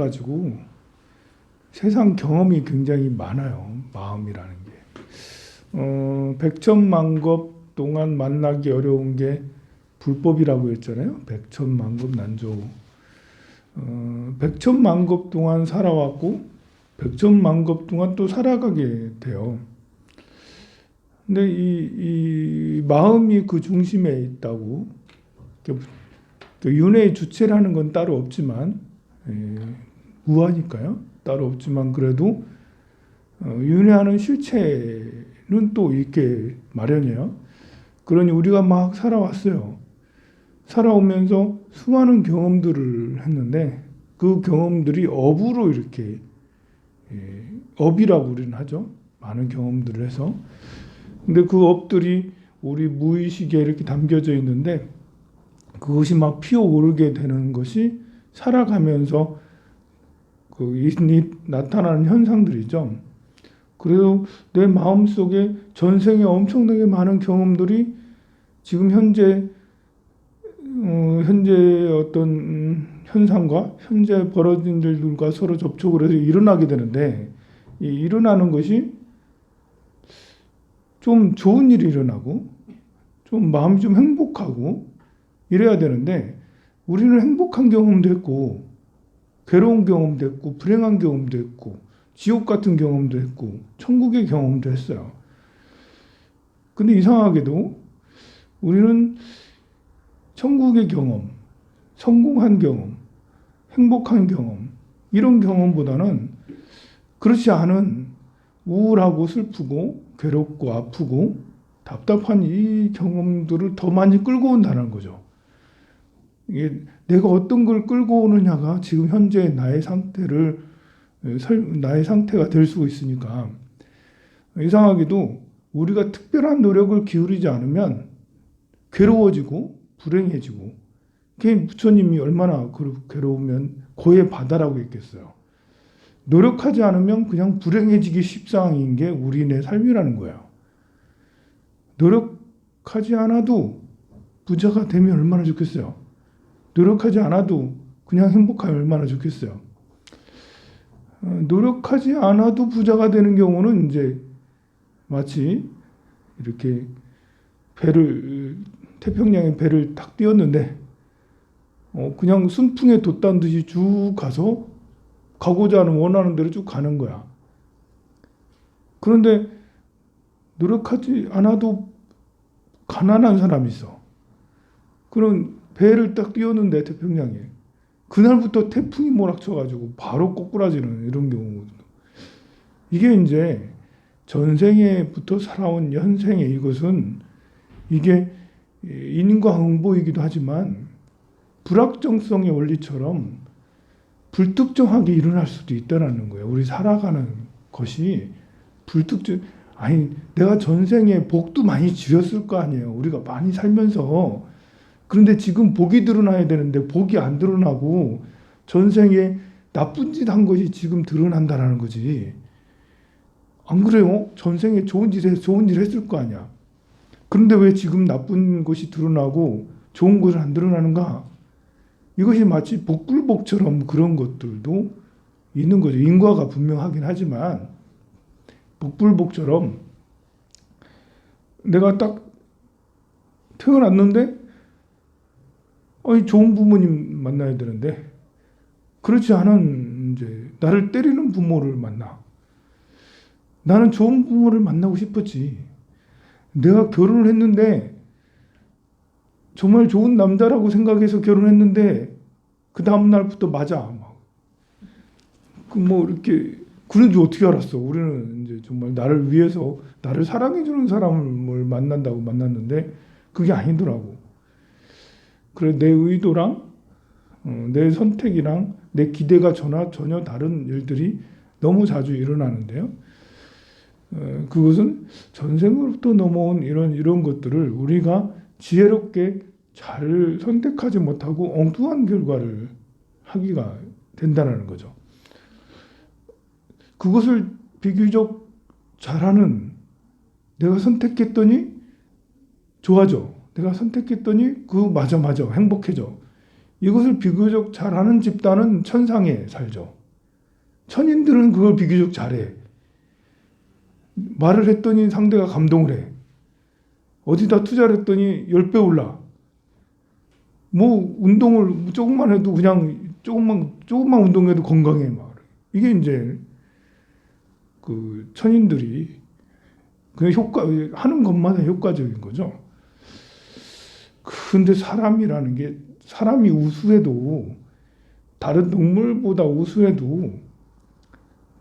가지고 세상 경험이 굉장히 많아요. 마음이라는 게. 어, 백천만급 동안 만나기 어려운 게 불법이라고 했잖아요. 백천만급 난조. 어, 백천만급 동안 살아왔고 백천만급 동안 또 살아가게 돼요. 근데 이, 이 마음이 그 중심에 있다고 그 윤회의 주체라는 건 따로 없지만 예, 무하니까요. 따로 없지만 그래도 어, 윤회하는 실체는 또 있게 마련이에요. 그러니 우리가 막 살아왔어요. 살아오면서 수많은 경험들을 했는데 그 경험들이 업으로 이렇게 예, 업이라고 우리는 하죠. 많은 경험들을 해서 근데 그 업들이 우리 무의식에 이렇게 담겨져 있는데 그것이 막 피어오르게 되는 것이 살아가면서 그 이- 이 나타나는 현상들이죠. 그래서 내 마음 속에 전생에 엄청나게 많은 경험들이 지금 현재 어, 현재 어떤 음, 현상과 현재 벌어진 일들과 서로 접촉을 해서 일어나게 되는데 이 일어나는 것이 좀 좋은 일이 일어나고 좀 마음이 좀 행복하고 이래야 되는데 우리는 행복한 경험도 했고 괴로운 경험도 했고 불행한 경험도 했고 지옥 같은 경험도 했고 천국의 경험도 했어요. 근데 이상하게도 우리는 천국의 경험, 성공한 경험, 행복한 경험 이런 경험보다는 그렇지 않은 우울하고 슬프고 괴롭고 아프고 답답한 이 경험들을 더 많이 끌고 온다는 거죠. 이게 내가 어떤 걸 끌고 오느냐가 지금 현재 나의 상태를 설- 나의 상태가 될 수 있으니까 이상하게도 우리가 특별한 노력을 기울이지 않으면 괴로워지고 불행해지고 그게 부처님이 얼마나 그 괴로우면 고의 바다라고 했겠어요. 노력하지 않으면 그냥 불행해지기 십상인 게 우리네 삶이라는 거예요. 노력하지 않아도 부자가 되면 얼마나 좋겠어요. 노력하지 않아도 그냥 행복하면 얼마나 좋겠어요. 어, 노력하지 않아도 부자가 되는 경우는 이제 마치 이렇게 배를 태평양에 배를 탁 띄웠는데 어, 그냥 순풍에 돛단 듯이 쭉 가서 가고자 하는 원하는 대로 쭉 가는 거야. 그런데 노력하지 않아도 가난한 사람이 있어. 그런 배를 딱 띄웠는데 태평양에 그날부터 태풍이 몰아쳐가지고 바로 꼬꾸라지는 이런 경우 이게 이제 전생에부터 살아온 현생의 이것은 이게 인과응보이기도 하지만 불확정성의 원리처럼 불특정하게 일어날 수도 있다는 거예요. 우리 살아가는 것이 불특정 아니 내가 전생에 복도 많이 지었을 거 아니에요. 우리가 많이 살면서 그런데 지금 복이 드러나야 되는데 복이 안 드러나고 전생에 나쁜 짓 한 것이 지금 드러난다라는 거지. 안 그래요? 전생에 좋은 짓, 해- 좋은 일 했을 거 아니야. 그런데 왜 지금 나쁜 것이 드러나고 좋은 것은 안 드러나는가? 이것이 마치 복불복처럼 그런 것들도 있는 거죠. 인과가 분명하긴 하지만 복불복처럼 내가 딱 태어났는데 어이 좋은 부모님 만나야 되는데 그렇지 않은 이제 나를 때리는 부모를 만나. 나는 좋은 부모를 만나고 싶었지. 내가 결혼을 했는데 정말 좋은 남자라고 생각해서 결혼했는데 그 다음 날부터 맞아 막. 그뭐 이렇게 그런 줄 어떻게 알았어? 우리는 이제 정말 나를 위해서 나를 사랑해 주는 사람을 만난다고 만났는데 그게 아니더라고. 그래 내 의도랑 어, 내 선택이랑 내 기대가 전혀 전혀 다른 일들이 너무 자주 일어나는데요. 어, 그것은 전생으로부터 넘어온 이런 이런 것들을 우리가 지혜롭게 잘 선택하지 못하고 엉뚱한 결과를 하기가 된다는 거죠. 그것을 비교적 잘하는 내가 선택했더니 좋아져. 내가 선택했더니 그 맞아 맞아 행복해져. 이것을 비교적 잘하는 집단은 천상에 살죠. 천인들은 그걸 비교적 잘해. 말을 했더니 상대가 감동을 해. 어디다 투자를 했더니 10배 올라. 뭐 운동을 조금만 해도 그냥 조금만 조금만 운동해도 건강해 막. 이게 이제 그 천인들이 그냥 효과 하는 것마다 효과적인 거죠. 근데 사람이라는 게 사람이 우수해도 다른 동물보다 우수해도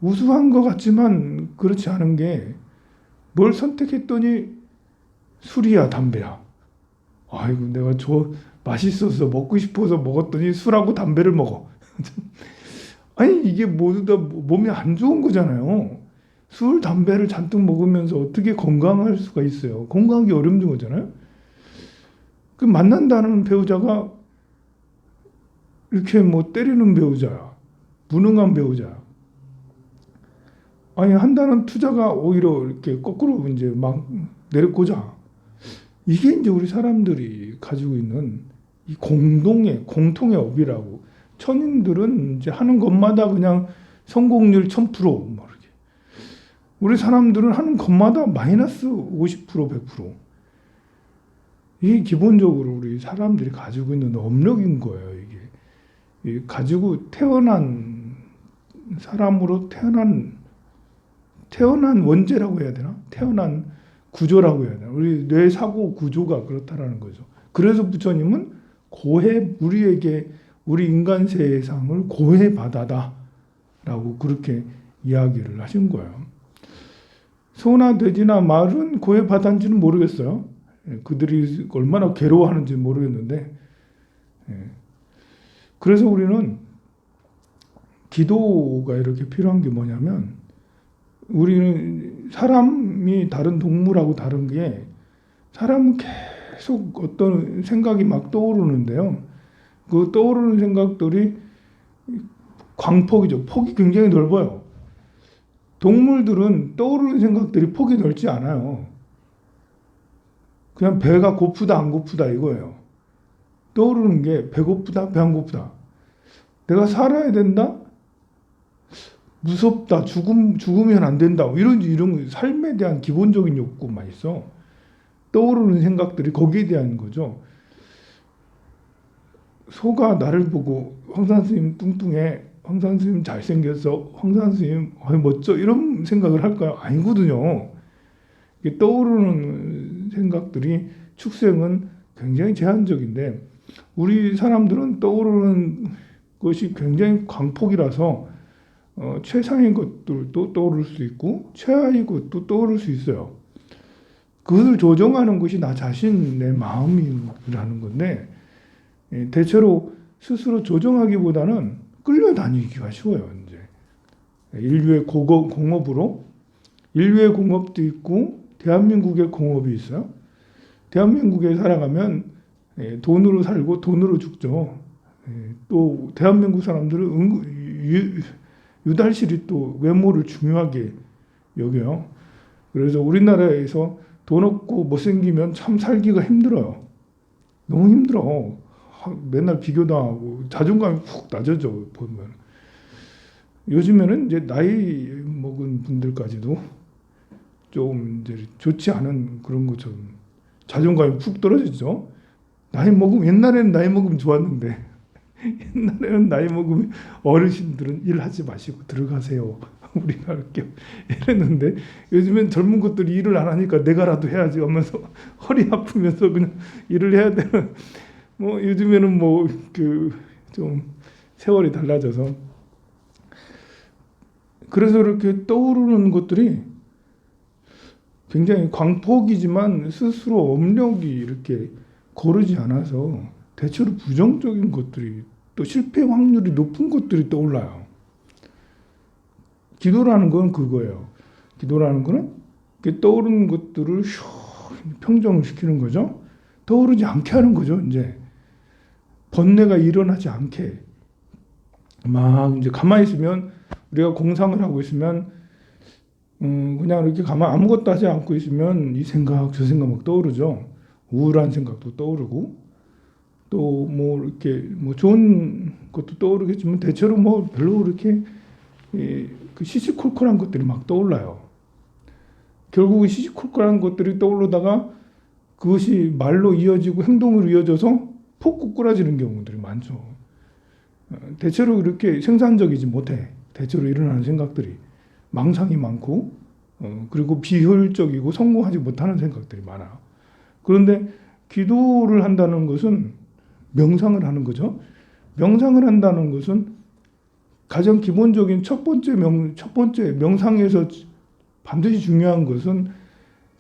우수한 것 같지만 그렇지 않은 게 뭘 선택했더니 술이야 담배야. 아이고 내가 저 맛있어서 먹고 싶어서 먹었더니 술하고 담배를 먹어. 아니 이게 모두 다 몸에 안 좋은 거잖아요. 술 담배를 잔뜩 먹으면서 어떻게 건강할 수가 있어요? 건강하기 어려운 거잖아요. 그 만난다는 배우자가 이렇게 뭐 때리는 배우자야, 무능한 배우자야. 아니 한다는 투자가 오히려 이렇게 거꾸로 이제 막 내려꽂아. 이게 이제 우리 사람들이 가지고 있는 이 공동의 공통의 업이라고. 천인들은 이제 하는 것마다 그냥 성공률 1000%. 뭐 이렇게. 우리 사람들은 하는 것마다 마이너스 50% 100%. 이게 기본적으로 우리 사람들이 가지고 있는 업력인 거예요. 이게 이 가지고 태어난 사람으로 태어난 태어난 원죄라고 해야 되나? 태어난 구조라고 해야 되나? 우리 뇌 사고 구조가 그렇다라는 거죠. 그래서 부처님은 고해 우리에게 우리 인간 세상을 고해 바다다라고 그렇게 이야기를 하신 거예요. 소나 돼지나 말은 고해 바다인지는 모르겠어요. 예, 그들이 얼마나 괴로워하는지 모르겠는데, 예. 그래서 우리는 기도가 이렇게 필요한 게 뭐냐면, 우리는 사람이 다른 동물하고 다른 게, 사람은 계속 어떤 생각이 막 떠오르는데요. 그 떠오르는 생각들이 광폭이죠. 폭이 굉장히 넓어요. 동물들은 떠오르는 생각들이 폭이 넓지 않아요. 그냥 배가 고프다 안 고프다 이거예요. 떠오르는 게 배고프다 배 안 고프다. 내가 살아야 된다. 무섭다 죽음 죽으면 안 된다 뭐 이런 이런 삶에 대한 기본적인 욕구만 있어. 떠오르는 생각들이 거기에 대한 거죠. 소가 나를 보고 황산 스님 뚱뚱해, 황산 스님 잘생겼어, 황산 스님 멋져 이런 생각을 할까요? 아니거든요. 떠오르는 생각들이 축생은 굉장히 제한적인데 우리 사람들은 떠오르는 것이 굉장히 광폭이라서 어, 최상의 것들도 떠오를 수 있고 최하의 것도 떠오를 수 있어요. 그것을 조정하는 것이 나 자신 내 마음이라는 건데 예, 대체로 스스로 조정하기보다는 끌려다니기가 쉬워요. 이제 인류의 공업, 공업으로 인류의 공업도 있고 대한민국의 공업이 있어요. 대한민국에 살아가면 예, 돈으로 살고 돈으로 죽죠. 예, 또 대한민국 사람들은 은 유달실이 또 외모를 중요하게 여겨요. 그래서 우리나라에서 돈 없고 못생기면 참 살기가 힘들어요. 너무 힘들어. 맨날 비교당하고 자존감이 훅 낮아져 보면. 요즘에는 이제 나이 먹은 분들까지도 좀 이제 좋지 않은 그런 것처럼 자존감이 푹 떨어지죠. 나이 먹으면 옛날에는 나이 먹으면 좋았는데 옛날에는 나이 먹으면 어르신들은 일하지 마시고 들어가세요. 우리가 이렇게 이랬는데 요즘엔 젊은 것들이 일을 안 하니까 내가라도 해야지 하면서 허리 아프면서 그냥 일을 해야 되는 뭐 요즘에는 뭐 그 좀 세월이 달라져서 그래서 이렇게 떠오르는 것들이 굉장히 광폭이지만 스스로 업력이 이렇게 고르지 않아서 대체로 부정적인 것들이 또 실패 확률이 높은 것들이 떠올라요. 기도라는 건 그거예요. 기도라는 거는 떠오르는 것들을 평정을 시키는 거죠. 떠오르지 않게 하는 거죠. 이제 번뇌가 일어나지 않게 막 이제 가만히 있으면 우리가 공상을 하고 있으면 음 그냥 이렇게 가만 아무것도 하지 않고 있으면 이 생각 저 생각 막 떠오르죠. 우울한 생각도 떠오르고 또 뭐 이렇게 뭐 좋은 것도 떠오르겠지만 대체로 뭐 별로 그렇게 이, 그 시시콜콜한 것들이 막 떠올라요. 결국은 시시콜콜한 것들이 떠오르다가 그것이 말로 이어지고 행동으로 이어져서 폭 꾸꾸라지는 경우들이 많죠. 어, 대체로 그렇게 생산적이지 못해. 대체로 일어나는 생각들이 망상이 많고 어, 그리고 비효율적이고 성공하지 못하는 생각들이 많아. 그런데 기도를 한다는 것은 명상을 하는 거죠. 명상을 한다는 것은 가장 기본적인 첫 번째 명, 첫 번째 명상에서 반드시 중요한 것은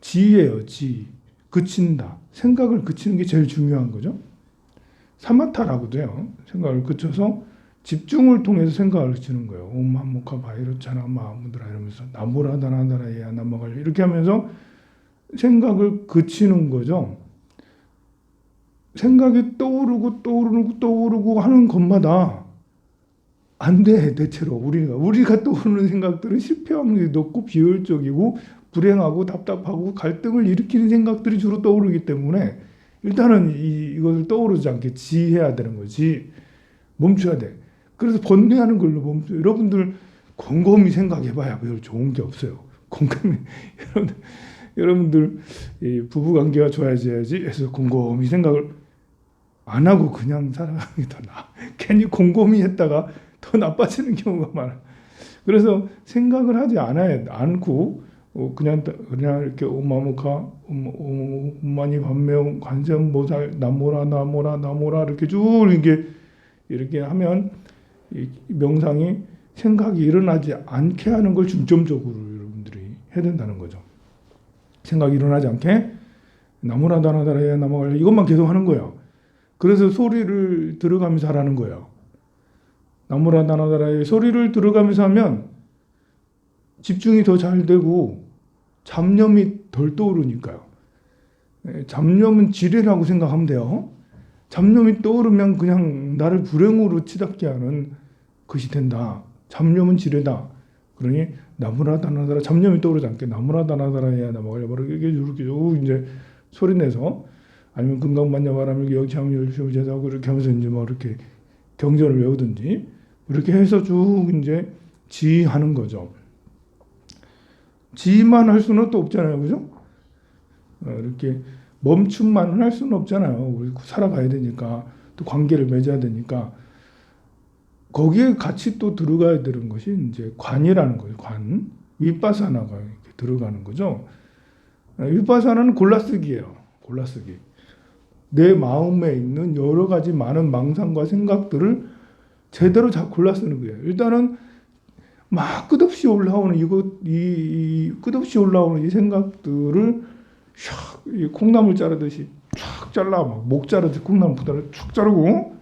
지예요, 지. 그친다. 생각을 그치는 게 제일 중요한 거죠. 사마타라고도 해요. 생각을 그쳐서 집중을 통해서 생각을 그치는 거예요. 옴 한목하 바이로차나 마무드라 이러면서 나보라다나다라 예야 남아갈 이렇게 하면서 생각을 그치는 거죠. 생각이 떠오르고 떠오르고 떠오르고 하는 것마다 안 돼, 대체로. 우리가. 우리가 떠오르는 생각들은 실패 확률이 높고 비효율적이고 불행하고 답답하고 갈등을 일으키는 생각들이 주로 떠오르기 때문에 일단은 이, 이것을 떠오르지 않게 지해야 되는 거지. 멈춰야 돼. 그래서 번뇌하는 걸로 멈춰. 여러분들 곰곰이 생각해봐야 별 좋은 게 없어요. 곰곰이. 여러분들, 여러분들 이 부부 관계가 좋아져야지 해서 곰곰이 생각을 안 하고 그냥 살아가는 게 더 나아. 괜히 곰곰이 했다가 더 나빠지는 경우가 많아. 그래서 생각을 하지 않아야 않고 어, 그냥 그냥 이렇게 오마무카 오마니 반매운 관세음보살 나모라 나모라 나모라 이렇게 쭉 이렇게 이렇게 하면 이 명상이 생각이 일어나지 않게 하는 걸 중점적으로 여러분들이 해야 된다는 거죠. 생각이 일어나지 않게 나무라 다나다라야 나무라 이것만 계속 하는 거예요. 그래서 소리를 들어가면서 하라는 거예요. 나무라 다나다라의 소리를 들어가면서 하면 집중이 더 잘 되고 잡념이 덜 떠오르니까요. 예, 잡념은 지뢰라고 생각하면 돼요. 잡념이 떠오르면 그냥 나를 불행으로 치닫게 하는 것이 된다. 잡념은 지뢰다. 그러니 나무라 다나다라 잡념이 떠오르지 않게 나무라 다나다라야 나무가 바로 이렇게 이렇게 이제 소리 내서 아니면 금강반야 바람을 역창률 제자고 이렇게 하면서 이제 뭐 이렇게 경전을 외우든지 이렇게 해서 쭉 이제 지하는 거죠. 지만 할 수는 또 없잖아요, 그죠? 어, 이렇게 멈춤만 할 수는 없잖아요. 우리 살아가야 되니까 또 관계를 맺어야 되니까 거기에 같이 또 들어가야 되는 것이 이제 관이라는 거예요. 관 윗바사나가 이렇게 들어가는 거죠. 어, 윗바사나는 골라쓰기예요. 골라쓰기. 내 마음에 있는 여러 가지 많은 망상과 생각들을 제대로 잘 골라 쓰는 거예요. 일단은 막 끝없이 올라오는 이거 이, 이 끝없이 올라오는 이 생각들을 샥이 콩나물 자르듯이 쫙 잘라 막목 자르듯이 콩나물 부다를 쭉 자르고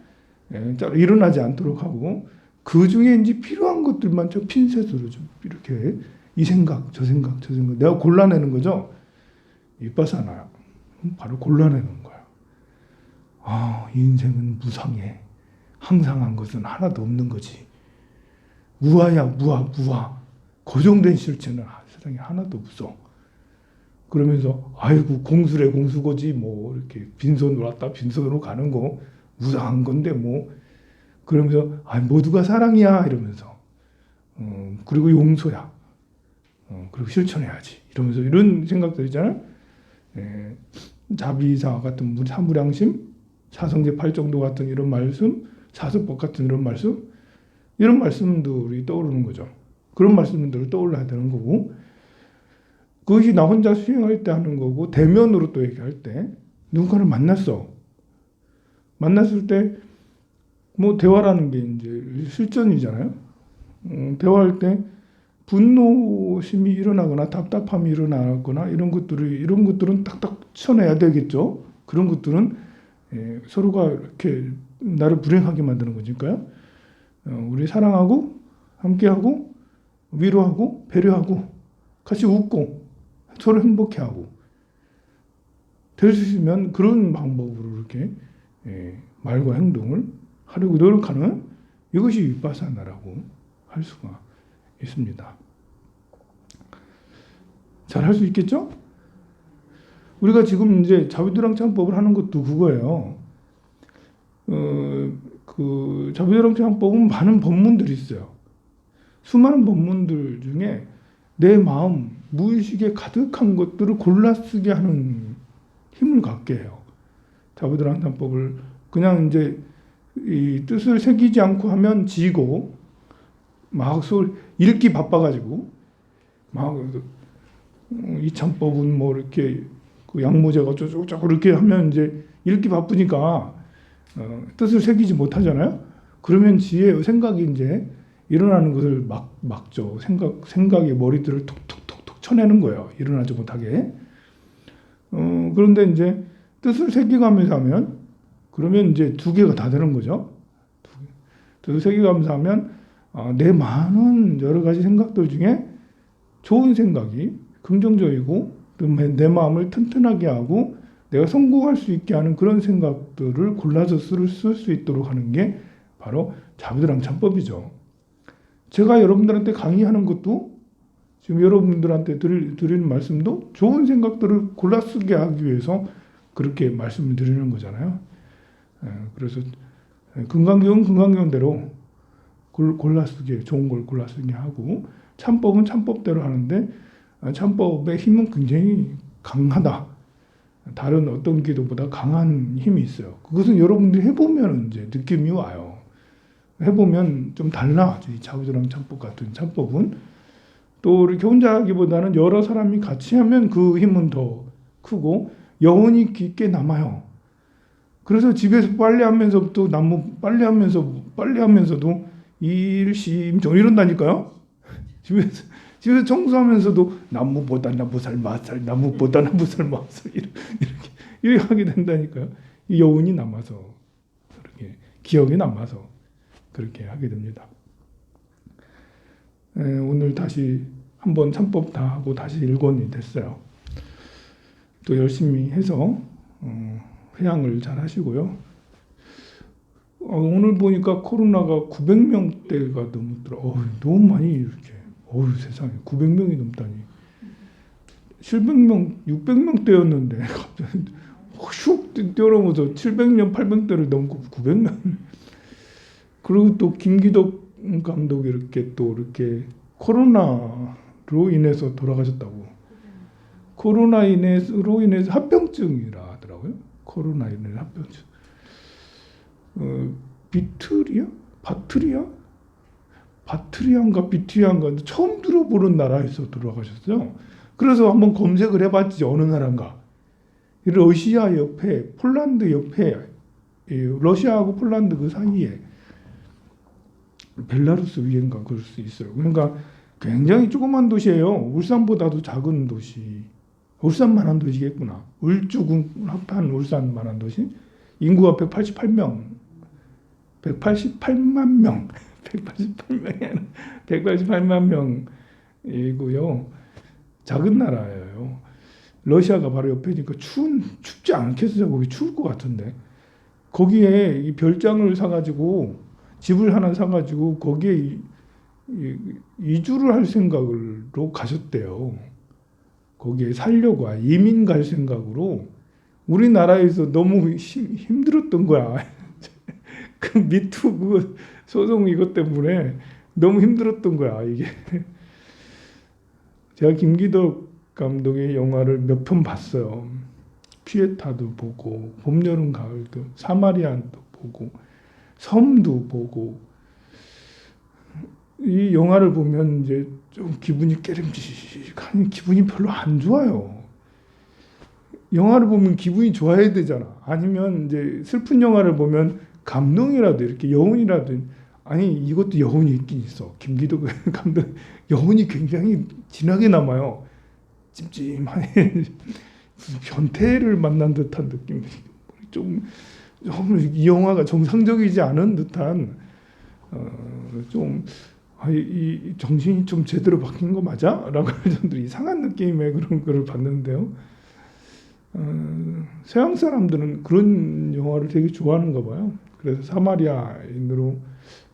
예, 자르 일어나지 않도록 하고 그 중에 이제 필요한 것들만 저 핀셋으로 좀 이렇게 이 생각 저 생각 저 생각 내가 골라내는 거죠. 이빠사나요. 바로 골라내는 거야. 아 인생은 무상해. 항상한 것은 하나도 없는 거지. 무아야 무아 무아 고정된 실체는 세상에 하나도 없어. 그러면서 아이고 공수래 공수거지 뭐 이렇게 빈손으로 왔다 빈손으로 가는 거 무상한 건데 뭐 그러면서 아 모두가 사랑이야 이러면서 어, 그리고 용서야 어, 그리고 실천해야지 이러면서 이런 생각들이잖아요. 예, 자비사 같은 사무량심 사성제 팔정도 같은 이런 말씀 사서법 같은 이런 말씀 이런 말씀들이 떠오르는 거죠. 그런 말씀들을 떠올라야 되는 거고 그것이 나 혼자 수행할 때 하는 거고 대면으로 또 얘기할 때 누군가를 만났어. 만났을 때 뭐 대화라는 게 이제 실전이잖아요. 음, 대화할 때 분노심이 일어나거나 답답함이 일어나거나 이런 것들이 이런 것들은 딱딱 쳐내야 되겠죠. 그런 것들은 예, 서로가 이렇게 나를 불행하게 만드는 거니까요. 어, 우리 사랑하고 함께하고 위로하고 배려하고 같이 웃고 서로 행복해하고 될 수 있으면 그런 방법으로 이렇게 예, 말과 행동을 하려고 노력하는 이것이 윗바사나라고 할 수가 있습니다. 잘 할 수 있겠죠? 우리가 지금 이제 자비도랑 창법을 하는 것도 그거예요. 어, 그 자부자랑창법은 많은 법문들이 있어요. 수많은 법문들 중에 내 마음 무의식에 가득한 것들을 골라 쓰게 하는 힘을 갖게 해요. 자부자랑창법을 그냥 이제 이 뜻을 새기지 않고 하면 지고 막소 읽기 바빠가지고 막 어, 이 창법은 뭐 이렇게 그 양모제가 쪼쪼쪼 이렇게 하면 이제 읽기 바쁘니까 어, 뜻을 새기지 못하잖아요. 그러면 지혜 생각이 이제 일어나는 것을 막 막죠. 생각 생각이 머리들을 톡톡톡톡 쳐내는 거예요. 일어나지 못하게. 어, 그런데 이제 뜻을 새기가면서 하면 그러면 이제 두 개가 다 되는 거죠. 뜻을 새기가면서 하면 아, 내 많은 여러 가지 생각들 중에 좋은 생각이 긍정적이고 또내 마음을 튼튼하게 하고 내가 성공할 수 있게 하는 그런 생각들을 골라서 쓸 수 있도록 하는 게 바로 자부드랑 참법이죠. 제가 여러분들한테 강의하는 것도 지금 여러분들한테 드릴, 드리는 말씀도 좋은 생각들을 골라 쓰게 하기 위해서 그렇게 말씀을 드리는 거잖아요. 예, 그래서 금강경은 금강경대로 골- 골라 쓰게 좋은 걸 골라 쓰게 하고 참법은 참법대로 하는데 아, 참법의 힘은 굉장히 강하다. 다른 어떤 기도보다 강한 힘이 있어요. 그것은 여러분들이 해보면 이제 느낌이 와요. 해보면 좀 달라. 이 자부자랑 참법 같은 참법은 또 이렇게 혼자 하기보다는 여러 사람이 같이 하면 그 힘은 더 크고 여운이 깊게 남아요. 그래서 집에서 빨래 하면서도 나무 빨래 하면서 빨래 하면서도 일심정 이런다니까요. 집에서 집에서 청소하면서도 나무보다 나무살 맛살 나무보다 나무살 맛살 이렇게 이렇게, 하게 된다니까요. 이 여운이 남아서 그렇게 기억이 남아서 그렇게 하게 됩니다. 에, 오늘 다시 한번 참법 다 하고 다시 일권이 됐어요. 또 열심히 해서 어, 회양을 잘 하시고요. 어, 오늘 보니까 코로나가 900명대가 넘더라. 어, 너무 많이 이렇게. 어우 세상에 900명이 넘다니. 700명, 600명대였는데 갑자기 슉 뛰어넘어서 700명, 800대를 넘고 900명. 그리고 또 김기덕 감독이 이렇게 또 이렇게 코로나로 인해서 돌아가셨다고. 코로나 인해로 인해서 합병증이라 하더라고요. 코로나 인해서 합병증. 어, 비트리아? 바트리아? 바트리아인가 비트리아인가 처음 들어보는 나라에서 돌아가셨어요. 그래서 한번 검색을 해봤지 어느 나라인가. 이 러시아 옆에 폴란드 옆에 이 러시아하고 폴란드 그 사이에 벨라루스 위엔가 그럴 수 있어요. 그러니까 굉장히 조그만 도시예요. 울산보다도 작은 도시. 울산만한 도시겠구나. 울주군 합한 울산만한 도시. 인구가 188명. 188만 명. 188명이 188만 명이고요. 작은 나라예요. 러시아가 바로 옆에니까 추운 춥지 않겠어요? 거기 추울 것 같은데. 거기에 이 별장을 사가지고 집을 하나 사가지고 거기에 이주를 할 생각으로 가셨대요. 거기에 살려고 이민 갈 생각으로 우리나라에서 너무 힘, 힘들었던 거야. 그 미투 그 소송 이것 때문에 너무 힘들었던 거야 이게. 제가 김기덕 감독의 영화를 몇 편 봤어요. 피에타도 보고 봄, 여름, 가을도 사마리안도 보고 섬도 보고 이 영화를 보면 이제 좀 기분이 깨름직하니 기분이 별로 안 좋아요. 영화를 보면 기분이 좋아야 되잖아. 아니면 이제 슬픈 영화를 보면 감동이라도 이렇게 여운이라도 아니 이것도 여운이 있긴 있어. 김기덕 감독 여운이 굉장히 진하게 남아요. 찜찜하게 변태를 만난 듯한 느낌. 좀, 좀 이 영화가 정상적이지 않은 듯한 어, 좀 아, 이, 이 정신이 좀 제대로 바뀐 거 맞아? 라고 정도 이상한 느낌의 그런 거를 봤는데요. 어, 서양 사람들은 그런 영화를 되게 좋아하는가 봐요. 그래서 사마리아인으로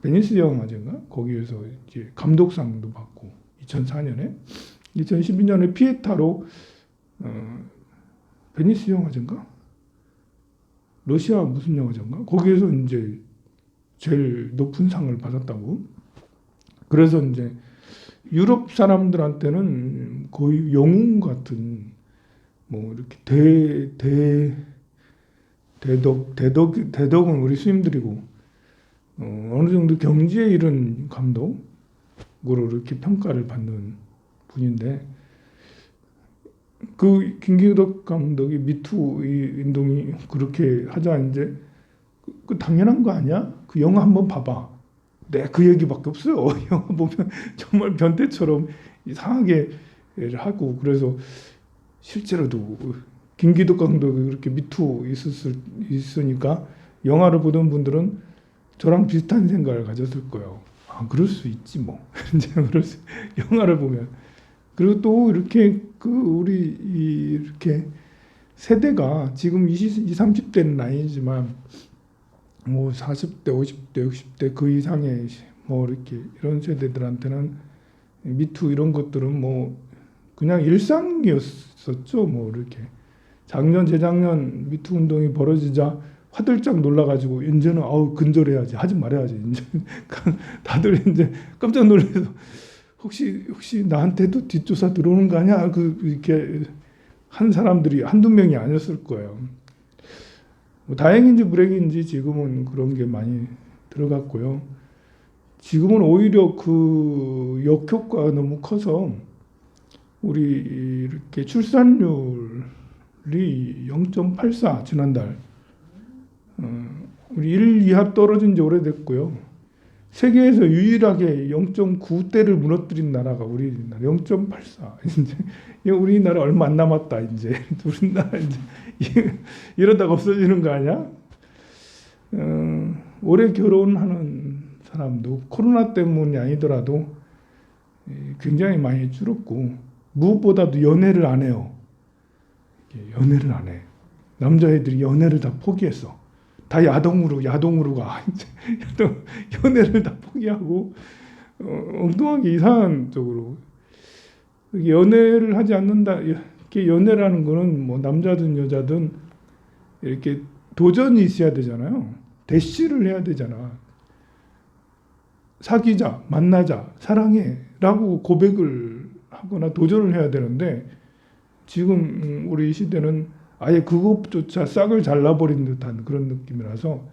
베니스 영화제인가 거기에서 이제 감독상도 받고 2004년에 2012년에 피에타로 어, 베니스 영화제인가 러시아 무슨 영화제인가 거기에서 이제 제일 높은 상을 받았다고. 그래서 이제 유럽 사람들한테는 거의 영웅 같은 뭐 이렇게 대 대 대덕 대덕 대덕은 우리 스님들이고 어, 어느 정도 경지에 이른 감독으로 이렇게 평가를 받는 분인데 그 김기덕 감독이 미투 이 운동이 그렇게 하자 이제 그, 그 당연한 거 아니야? 그 영화 한번 봐봐. 네, 그 얘기밖에 없어요. 영화 보면 정말 변태처럼 이상하게 하고 그래서 실제로도 김기덕 감독이 그렇게 미투 있었을 있으니까 영화를 보던 분들은 저랑 비슷한 생각을 가졌을 거예요. 아, 그럴 수 있지 뭐. 이제 그럴 수, 영화를 보면 그리고 또 이렇게 그 우리 이 이렇게 세대가 지금 20, 20 30대는 아니지만 뭐 40대, 50대, 60대 그 이상의 뭐 이렇게 이런 세대들한테는 미투 이런 것들은 뭐 그냥 일상이었었죠. 뭐 이렇게 작년 재작년 미투 운동이 벌어지자 화들짝 놀라가지고 이제는 아우 근절해야지 하지 말아야지 이제 다들 이제 깜짝 놀라서 혹시 혹시 나한테도 뒷조사 들어오는 거 아니야? 그 이렇게 한 사람들이 한두 명이 아니었을 거예요. 뭐 다행인지 불행인지 지금은 그런 게 많이 들어갔고요. 지금은 오히려 그 역효과가 너무 커서 우리 이렇게 출산율이 0.84 지난달 어, 우리 1 이하 떨어진 지 오래됐고요. 세계에서 유일하게 0.9대를 무너뜨린 나라가 우리나라 0.84 이제 우리나라 얼마 안 남았다 이제 우리나라 이제 이러다가 없어지는 거 아니야? 어, 올해 결혼하는 사람도 코로나 때문이 아니더라도 굉장히 많이 줄었고 무엇보다도 연애를 안 해요. 연애를 안 해. 남자애들이 연애를 다 포기했어. 다 야동으로 야동으로 가. 야동, 연애를 다 포기하고 어, 엉뚱하게 이상한 쪽으로 연애를 하지 않는다. 이렇게 연애라는 거는 뭐 남자든 여자든 이렇게 도전이 있어야 되잖아요. 대시를 해야 되잖아. 사귀자, 만나자, 사랑해 라고 고백을 하거나 도전을 해야 되는데 지금 우리 시대는 아예 그것조차 싹을 잘라버린 듯한 그런 느낌이라서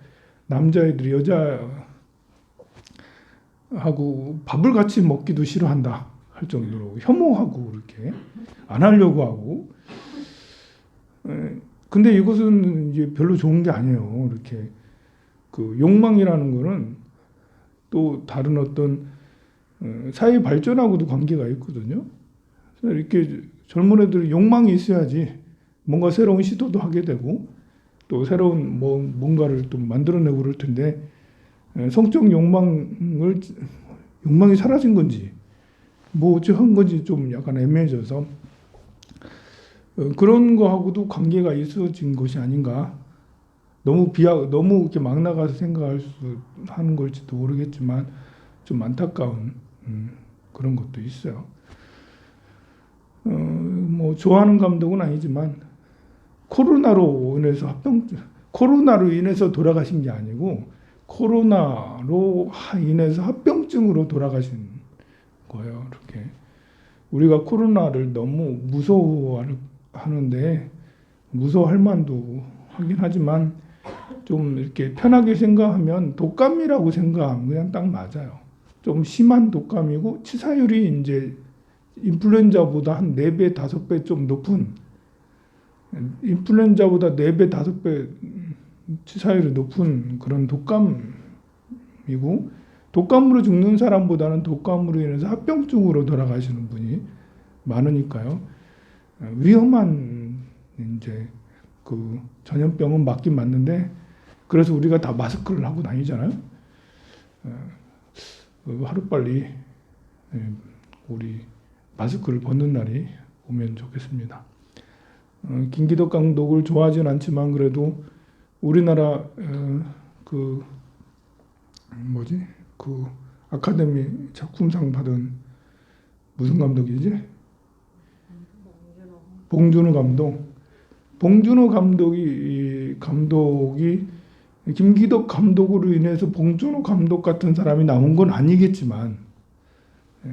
남자애들이 여자하고 밥을 같이 먹기도 싫어한다 할 정도로 혐오하고 이렇게 안 하려고 하고 에, 근데 이것은 이제 별로 좋은 게 아니에요 이렇게 그 욕망이라는 거는 또 다른 어떤 어, 사회 발전하고도 관계가 있거든요. 이렇게 젊은 애들이 욕망이 있어야지 뭔가 새로운 시도도 하게 되고 또 새로운 뭐 뭔가를 또 만들어내고 그럴 텐데 성적 욕망을 욕망이 사라진 건지 뭐 어찌한 건지 좀 약간 애매해져서 어, 그런 거하고도 관계가 있어진 것이 아닌가 너무 비하 너무 이렇게 막 나가서 생각할 수 하는 걸지도 모르겠지만 좀 안타까운 음, 그런 것도 있어요. 어, 뭐 좋아하는 감독은 아니지만 코로나로 인해서 합병 코로나로 인해서 돌아가신 게 아니고 코로나로 인해서 합병증으로 돌아가신 거예요. 이렇게 우리가 코로나를 너무 무서워하는데 무서워할 만도 하긴 하지만 좀 이렇게 편하게 생각하면 독감이라고 생각하면 그냥 딱 맞아요. 좀 심한 독감이고 치사율이 이제 인플루엔자보다 한 4배, 5배 좀 높은 인플루엔자보다 4배, 5배 치사율이 높은 그런 독감이고 독감으로 죽는 사람보다는 독감으로 인해서 합병증으로 돌아가시는 분이 많으니까요. 위험한 이제 그 전염병은 맞긴 맞는데 그래서 우리가 다 마스크를 하고 다니잖아요. 어, 하루빨리 예, 우리 마스크를 벗는 날이 오면 좋겠습니다. 어, 김기덕 감독을 좋아하진 않지만 그래도 우리나라 어, 그 뭐지 그 아카데미 작품상 받은 무슨 감독이지? 봉준호 감독. 봉준호 감독이 이 감독이 김기덕 감독으로 인해서 봉준호 감독 같은 사람이 나온 건 아니겠지만 예,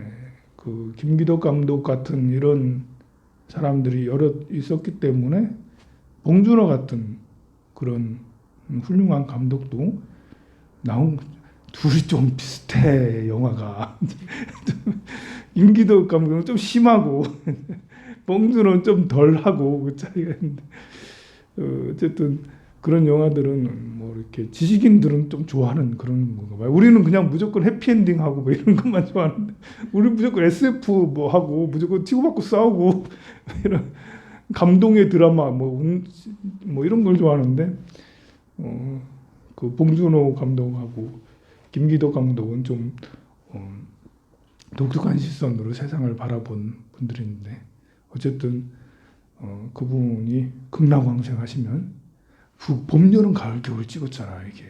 그 김기덕 감독 같은 이런 사람들이 여러 있었기 때문에 봉준호 같은 그런 훌륭한 감독도 나온 둘이 좀 비슷해 영화가. 임기덕 감독은 좀 심하고 봉준호는 좀 덜하고 그 차이가 있는데. 어, 어쨌든 그런 영화들은 뭐 이렇게 지식인들은 좀 좋아하는 그런 건가 봐요. 우리는 그냥 무조건 해피엔딩 하고 뭐 이런 것만 좋아하는데 우리 무조건 SF 뭐 하고 무조건 치고받고 싸우고 이런 감동의 드라마 뭐, 운- 뭐 이런 걸 좋아하는데 어, 그 봉준호 감독하고 김기덕 감독은 좀 어, 독특한 시선으로 세상을 바라본 분들인데 어쨌든 어, 그분이 극락왕생하시면 그 봄, 여름, 가을, 겨울 찍었잖아 이게.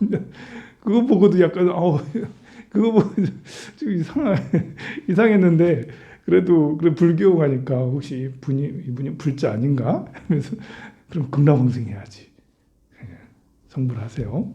그거 보고도 약간 어 그거 보고 좀 이상 이상했는데 그래도 그래 불교 가니까 혹시 분이 이분이 불자 아닌가? 하면서 그럼 극락왕생해야지. 예, 성불하세요.